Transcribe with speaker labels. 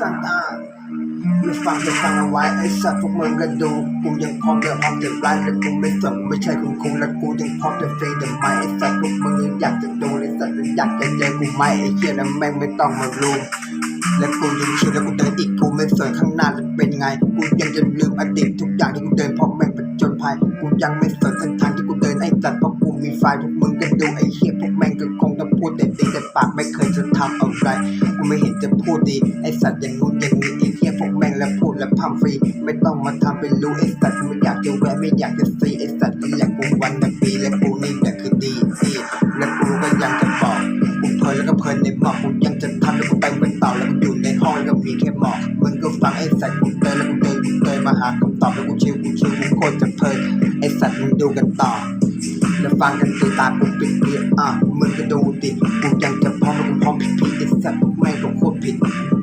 Speaker 1: จังตาไม่ฟังจะฟังเอาไว้ไอ้สัตว์พวกมึงก็ดู กูยังพร้อมจะพร้อมจะไล่และกูไม่สนไม่ใช่คุณครูและกูยังพร้อมจะเฟยเดอร์ไมไอ้สัตว์พวกมึงยังอยากจะดูไอ้สัตว์ยังอยากจะเจอกูไหมไอ้เหี้ยแล้วแม่งไม่ต้องมารู้และกูยังคิดแล้วกูเดินอีกกูไม่สนข้างหน้าจะเป็นไง กูยังจะลืมอดีตทุกอย่างที่กูเดินเพราะแม่งเป็นจนภัยกูยังไม่สนเส้นทางที่กูเดินไอ้สัตว์เพราะกูมีไฟพวกมึงก็ดูไอ้เหี้ยพวกแม่งก็คงจะพูดแต่ตีแต่ปากไม่เคยจะทำอะไร ไม่เห็นจะพูดดี ไอสัตว์อย่างงู้นอย่างนี้ไอเหี้ยพวกแม่งแล้วพูดแล้วพัมฟรี ไม่ต้องมาทำเป็นรู้ไอสัตว์ไม่อยากจะแวะไม่อยากจะซีไอสัตว์นี่แหละกูวันละปีและกูนี่แหละคือดีดีและกูก็ยังจะบอกกูเพลินแล้วก็เพลินในหมอกกูยังจะทำแล้วกูไปเป็นเต่อแล้วกูอยู่ในห้องแล้วก็มีแค่หมอกมึงก็ฟังไอสัตว์กูเดินแล้วกูเดินกูเดินมาหาคำตอบแล้วกูชิวกูชิวกูโคตรจะเพลินไอสัตว์มึงดูกันต่อแล้วฟังกันตีตากูปิดเรียอะมึงก็ดูดิกูยังจะพร้อมแล้วกูพร้อมผิดผิดไอสัตว์ พ